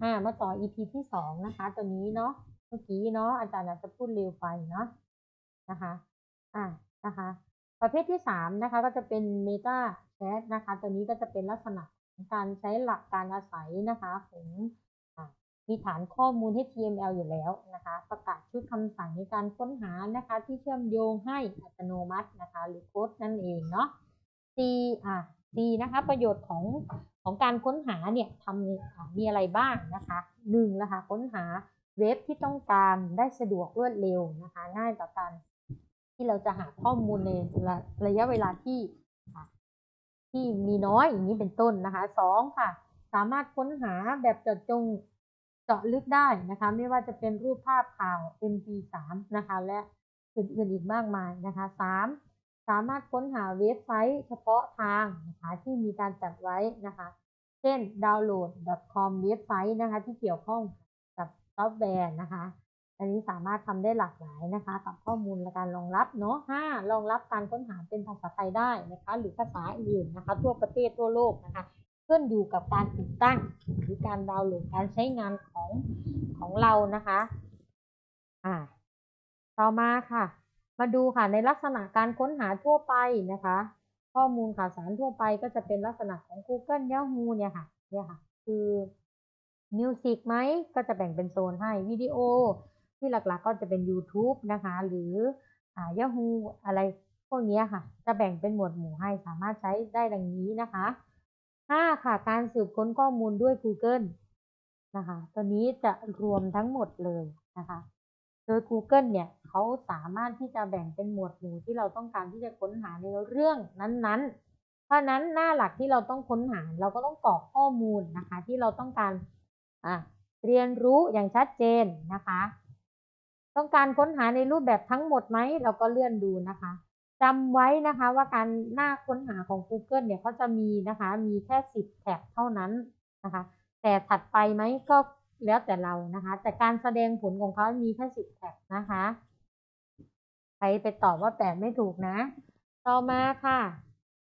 อ่ามาต่อ EP ที่สองนะคะ ตัวนี้เนาะเมื่อกี้เนาะอาจารย์อาจจะพูดเร็วไปเนาะนะคะอ่านะคะ ประเภทที่สามนะคะ ก็จะเป็น Meta Chat นะคะ ตัวนี้ก็จะเป็นลักษณะของการใช้หลักการอาศัยนะคะของมีฐานข้อมูล HTML อยู่แล้วนะคะ ประกาศชุดคำสั่งในการค้นหานะคะ ที่เชื่อมโยงให้อัตโนมัตินะคะ หรือโค้ดนั่นเองเนาะ C อะ D นะคะ ประโยชน์ของของการค้นหาเนี่ยทำมีอะไรบ้างนะคะหนึ่งนะคะค้นหาเว็บที่ต้องการได้สะดวกรวดเร็วนะคะ ง่ายต่อการที่เราจะหาข้อมูลในระระยะเวลาที่ที่มีน้อยอย่างนี้เป็นต้นนะคะสองค่ะ สามารถค้นหาแบบเจาะจงเจาะลึกได้นะคะ ไม่ว่าจะเป็นรูปภาพข่าว MP3 นะคะ และอื่นๆอีกมากมายนะคะสาม สามารถค้นหาเว็บไซต์เฉพาะทางนะคะที่มีการจัดไว้นะคะ เช่น download.com เว็บไซต์นะคะที่เกี่ยวข้องกับซอฟต์แวร์นะคะ อันนี้สามารถทำได้หลากหลายนะคะกับข้อมูลและการรองรับเนาะห้ารองรับการค้นหาเป็นภาษาไทยได้นะคะ หรือภาษาอื่นนะคะ ทั่วประเทศทั่วโลกนะคะขึ้นอยู่กับการติดตั้งหรือการดาวน์โหลดการใช้งานของของเรานะคะ อ่า ต่อมาค่ะ มาดูค่ะในลักษณะการค้นหาทั่วไปนะคะ ข้อมูลข่าวสารทั่วไปก็จะเป็นลักษณะของ Google Yahoo เนี่ยค่ะเนี่ยค่ะ คือมิวสิกไหมก็จะแบ่งเป็นโซนให้วิดีโอ ที่หลักๆก็จะเป็น YouTube นะคะ หรืออ่า Yahoo อะไรพวกนี้ค่ะ จะแบ่งเป็นหมวดหมู่ให้สามารถใช้ได้ดังนี้นะคะ5ค่ะ การสืบค้นข้อมูลด้วย Google นะคะ ตัวนี้จะรวมทั้งหมดเลยนะคะ ย Google เนี่ยเขาสามารถที่จะแบ่งเป็นหมวดหมู่ที่เราต้องการที่จะค้นหาในเรื่องนั้นๆ เพราะนั้นหน้าหลักที่เราต้องค้นหาเราก็ต้องกรอกข้อมูลนะคะ ที่เราต้องการเรียนรู้อย่างชัดเจนนะคะ ต้องการค้นหาในรูปแบบทั้งหมดไหมเราก็เลื่อนดูนะคะจำไว้นะคะว่าการหน้าค้นหาของ Google เนี่ยเขาจะมีนะคะ มีแค่ 10 แท็บเท่านั้นนะคะ แต่ถัดไปไหมก็ แล้วแต่เรานะคะ แต่การแสดงผลของเขามีแค่สิบแท็บนะคะ ใครไปตอบว่าแปดไม่ถูกนะ ต่อมาค่ะ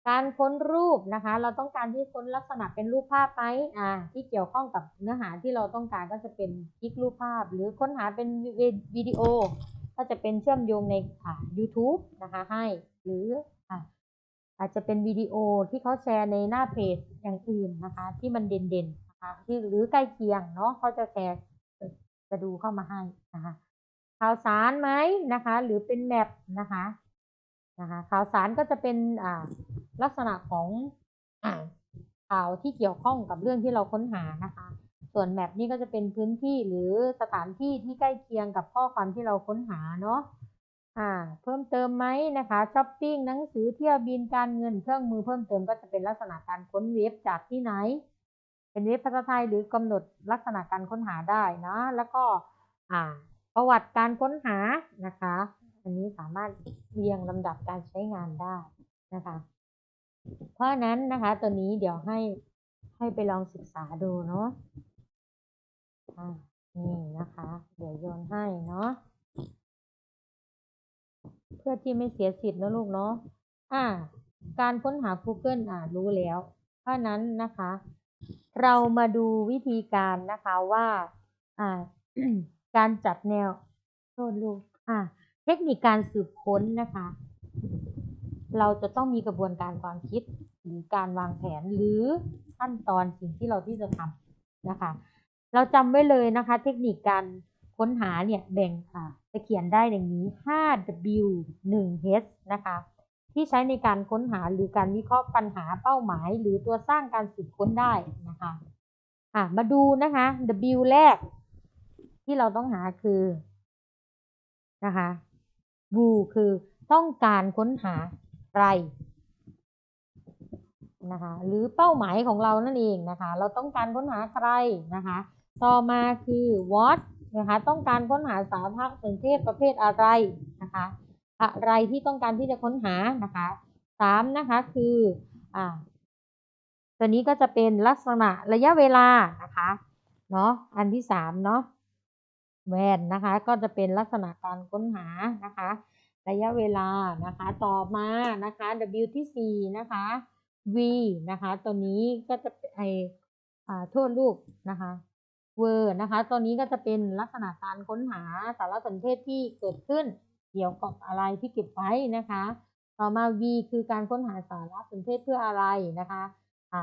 การค้นรูปนะคะ เราต้องการที่ค้นลักษณะเป็นรูปภาพไหมอ่า ที่เกี่ยวข้องกับเนื้อหาที่เราต้องการก็จะเป็นคลิกรูปภาพ หรือค้นหาเป็นวิดีโอ ก็จะเป็นเชื่อมโยงในอ่า YouTube นะคะให้ หรืออ่าอาจจะเป็นวิดีโอที่เขาแชร์ในหน้าเพจอย่างอื่นนะคะ ที่มันเด่นๆ นะคะที่หรือใกล้เคียงเนาะเขาจะแชร์จะดูเข้ามาให้นะคะข่าวสารไหมนะคะ หรือเป็นแมปนะคะนะคะข่าวสารก็จะเป็นอ่าลักษณะของอ่าข่าวที่เกี่ยวข้องกับเรื่องที่เราค้นหานะคะ ส่วนแมปนี่ก็จะเป็นพื้นที่หรือสถานที่ที่ใกล้เคียงกับข้อความที่เราค้นหาเนาะอ่าเพิ่มเติมไหมนะคะช้อปปิ้งหนังสือเที่ยวบินการเงินเครื่องมือเพิ่มเติมก็จะเป็นลักษณะการค้นเว็บจากที่ไหน เป็นเว็บภาษาไทยหรือกำหนดลักษณะการค้นหาได้นะแล้วก็อ่าประวัติการค้นหานะคะ อันนี้สามารถเรียงลำดับการใช้งานได้นะคะ เพราะนั้นนะคะตัวนี้เดี๋ยวให้ให้ไปลองศึกษาดูเนาะอ่านี่นะคะ เดี๋ยวโยนให้เนาะเพื่อที่ไม่เสียสิทธิ์นะลูกเนาะอ่า การค้นหา Google อ่ารู้แล้ว เพราะนั้นนะคะ เรามาดูวิธีการนะคะว่าอ่า การจัดแนวโทษลูกอ่า เทคนิคการสืบค้นนะคะ เราจะต้องมีกระบวนการความคิดหรือการวางแผนหรือขั้นตอนสิ่งที่เราที่จะทำนะคะ เราจำไว้เลยนะคะ เทคนิคการค้นหาเนี่ยแบ่งอ่าจะเขียนได้อย่างนี้ 5W 1H นะคะ ที่ใช้ในการค้นหาหรือการวิเคราะห์ปัญหาเป้าหมาย หรือตัวสร้างการสืบค้นได้นะคะอะมาดูนะคะ W แรก ที่เราต้องหาคือนะคะ W คือต้องการค้นหาใครนะคะหรือเป้าหมายของเรานั่นเองนะคะ เราต้องการค้นหาใครนะคะ ต่อมาคือ what นะคะต้องการค้นหาสาธารณสนเทศประเภทอะไรนะคะ อะไรที่ต้องการที่จะค้นหานะคะสามนะคะคืออ่าตัวนี้ก็จะเป็นลักษณะระยะเวลานะคะเนาะอันที่สามเนาะแวนนะคะก็จะเป็นลักษณะการค้นหานะคะ ระยะเวลานะคะ ต่อมานะคะ W ที่สี่นะคะ V นะคะ ตัวนี้ก็จะไออ่าโทษรูปนะคะ word นะคะ ตัวนี้ก็จะเป็นลักษณะการค้นหาสารสนเทศที่เกิดขึ้น เกี่ยวกับอะไรที่เก็บไว้นะคะ ต่อมา V คือการค้นหาสาระสนเทศเพื่ออะไรนะคะอ่า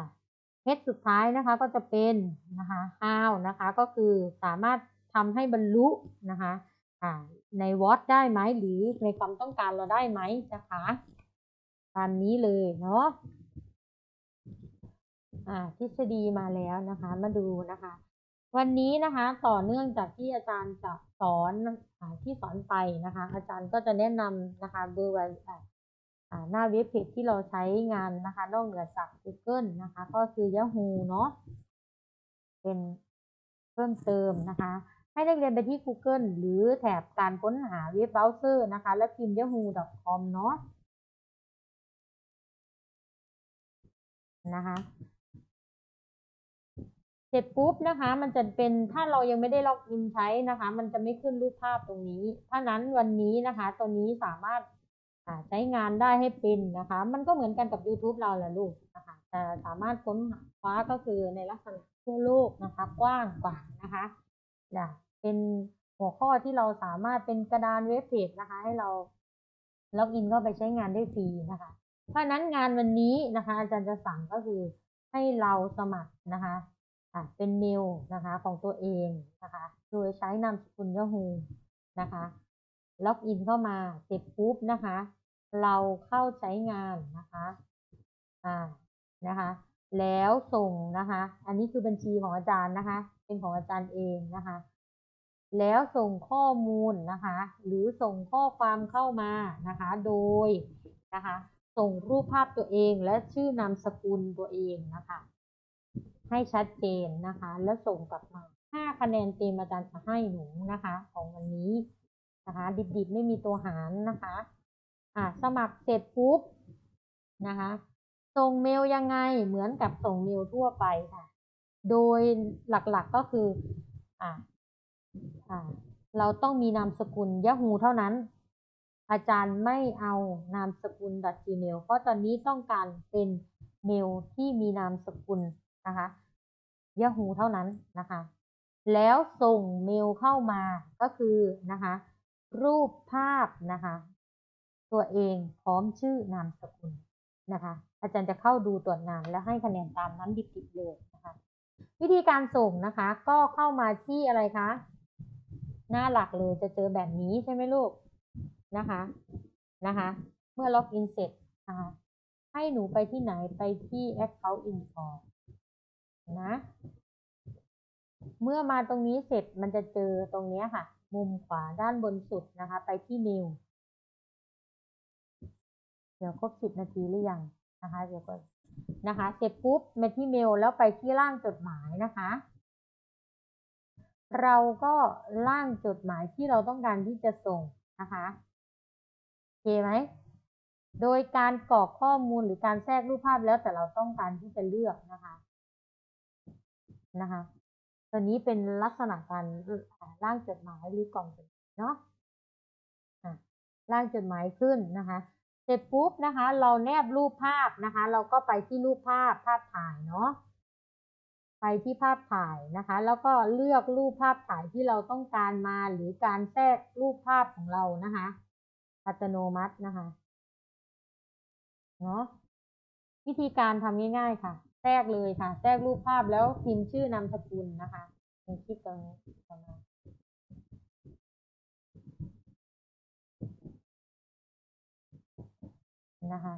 H สุดท้ายนะคะก็จะเป็นนะคะ how นะคะก็คือสามารถทำให้บรรลุนะคะอ่าใน what ได้ไหมหรือในความต้องการเราได้ไหมนะคะตามนี้เลยเนาะอ่าทฤษฎีมาแล้วนะคะ มาดูนะคะ วันนี้นะคะต่อเนื่องจากที่อาจารย์จะสอนที่สอนไปนะคะ อาจารย์ก็จะแนะนำนะคะเบอร์วันหน้าเว็บเพจที่เราใช้งานนะคะ นอกเหนือจาก Google นะคะ ก็คือ Yahoo เนาะเป็นเพิ่มเติมนะคะ ให้นักเรียนไปที่ Google หรือแถบการค้นหาเว็บเบราว์เซอร์นะคะ และพิมพ์ yahoo.com เนาะนะคะ เสร็จปุ๊บนะคะ มันจะเป็นถ้าเรายังไม่ได้ล็อกอินใช้นะคะ มันจะไม่ขึ้นรูปภาพตรงนี้ถ้านั้นวันนี้นะคะ ตัวนี้สามารถใช้งานได้ให้เป็นนะคะ มันก็เหมือนกันกับ YouTube เราแหละลูกนะคะแต่สามารถค้นคว้าก็คือในลักษณะทั่วโลกนะคะ กว้างกว่านะคะนะเป็นหัวข้อที่เราสามารถเป็นกระดานเว็บเพจนะคะ ให้เราล็อกอินเข้าไปใช้งานได้ฟรีนะคะ เพราะนั้นงานวันนี้นะคะ อาจารย์จะสั่งก็คือให้เราสมัครนะคะ อะเป็นเมลนะคะของตัวเองนะคะ โดยใช้นามสกุล Yahoo นะคะ ล็อกอินเข้ามาเสร็จปุ๊บนะคะ เราเข้าใช้งานนะคะอ่านะคะ แล้วส่งนะคะ อันนี้คือบัญชีของอาจารย์นะคะ เป็นของอาจารย์เองนะคะ แล้วส่งข้อมูลนะคะ หรือส่งข้อความเข้ามานะคะ โดยนะคะ ส่งรูปภาพตัวเองและชื่อนามสกุลตัวเองนะคะ ให้ชัดเจนนะคะ แล้วส่งกลับมา 5 คะแนนเต็มอาจารย์จะให้หนูนะคะ ของวันนี้นะคะ ดิบๆ ไม่มีตัวหารนะคะ อ่าสมัครเสร็จปุ๊บนะคะ ส่งเมลยังไงเหมือนกับส่งเมลทั่วไปค่ะ โดยหลักๆก็คืออ่าอ่าเราต้องมีนามสกุล Yahoo เท่านั้น อาจารย์ไม่เอานามสกุล .gmail เพราะตอนนี้ต้องการเป็นเมลที่มีนามสกุล นะคะ Yahoo เท่านั้นนะคะ แล้วส่งเมลเข้ามาก็คือนะคะ รูปภาพนะคะ ตัวเองพร้อมชื่อนามสกุลนะคะ อาจารย์จะเข้าดูตรวจงานและให้คะแนนตามนั้นดิบๆเลยนะคะ วิธีการส่งนะคะ ก็เข้ามาที่อะไรคะ หน้าหลักเลยจะเจอแบบนี้ใช่ไหมลูกนะคะนะคะ เมื่อล็อกอินเสร็จนะคะให้หนูไปที่ไหนไปที่ Account Info นะ เมื่อมาตรงนี้เสร็จมันจะเจอตรงนี้ค่ะ มุมขวาด้านบนสุดนะคะ ไปที่เมลเดี๋ยวครบสิบนาทีหรือยังนะคะ เดี๋ยวก่อนนะคะ เสร็จปุ๊บมาที่เมลแล้วไปที่ร่างจดหมายนะคะ เราก็ร่างจดหมายที่เราต้องการที่จะส่งนะคะโอเคไหมโดยการกรอกข้อมูลหรือการแทรกรูปภาพแล้วแต่เราต้องการที่จะเลือกนะคะ นะคะตัวนี้เป็นลักษณะการร่างจดหมายหรือกล่องจดหมายเนาะร่างจดหมายขึ้นนะคะ เสร็จปุ๊บนะคะ เราแนบรูปภาพนะคะ เราก็ไปที่รูปภาพภาพถ่ายเนาะไปที่ภาพถ่ายนะคะ แล้วก็เลือกรูปภาพถ่ายที่เราต้องการมาหรือการแทรกรูปภาพของเรานะคะ อัตโนมัตินะคะเนาะวิธีการทำง่าย ๆ ค่ะ แทรกเลยค่ะ แทรกรูปภาพแล้วพิมพ์ชื่อนามสกุลนะคะในคลิปตรงนี้ประมาณนะคะ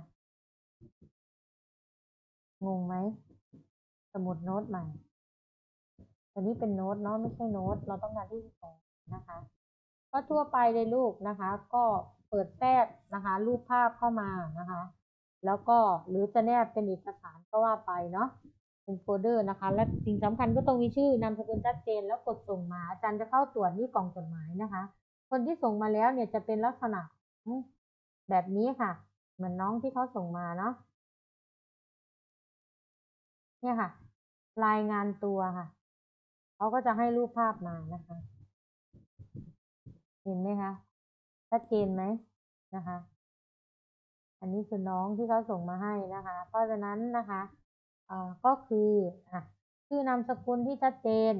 งงไหม สมุดโน้ตใหม่ตัวนี้เป็นโน้ตเนาะไม่ใช่โน้ต เราต้องการที่จะส่งนะคะ ก็ทั่วไปเลยลูกนะคะ ก็เปิดแทรกนะคะ รูปภาพเข้ามานะคะ แล้วก็หรือจะแนบเป็นเอกสารก็ว่าไปเนาะเป็นโฟลเดอร์นะคะ และสิ่งสำคัญก็ต้องมีชื่อนามสกุลชัดเจนแล้วกดส่งมาอาจารย์จะเข้าตรวจที่กล่องจดหมายนะคะ คนที่ส่งมาแล้วเนี่ยจะเป็นลักษณะแบบนี้ค่ะ เหมือนน้องที่เขาส่งมาเนาะเนี่ยค่ะ รายงานตัวค่ะเขาก็จะให้รูปภาพมานะคะ เห็นไหมคะชัดเจนไหมนะคะ อันนี้คือน้องที่เขาส่งมาให้นะคะ เพราะฉะนั้นนะคะก็คือชื่อนามสกุลที่ชัดเจน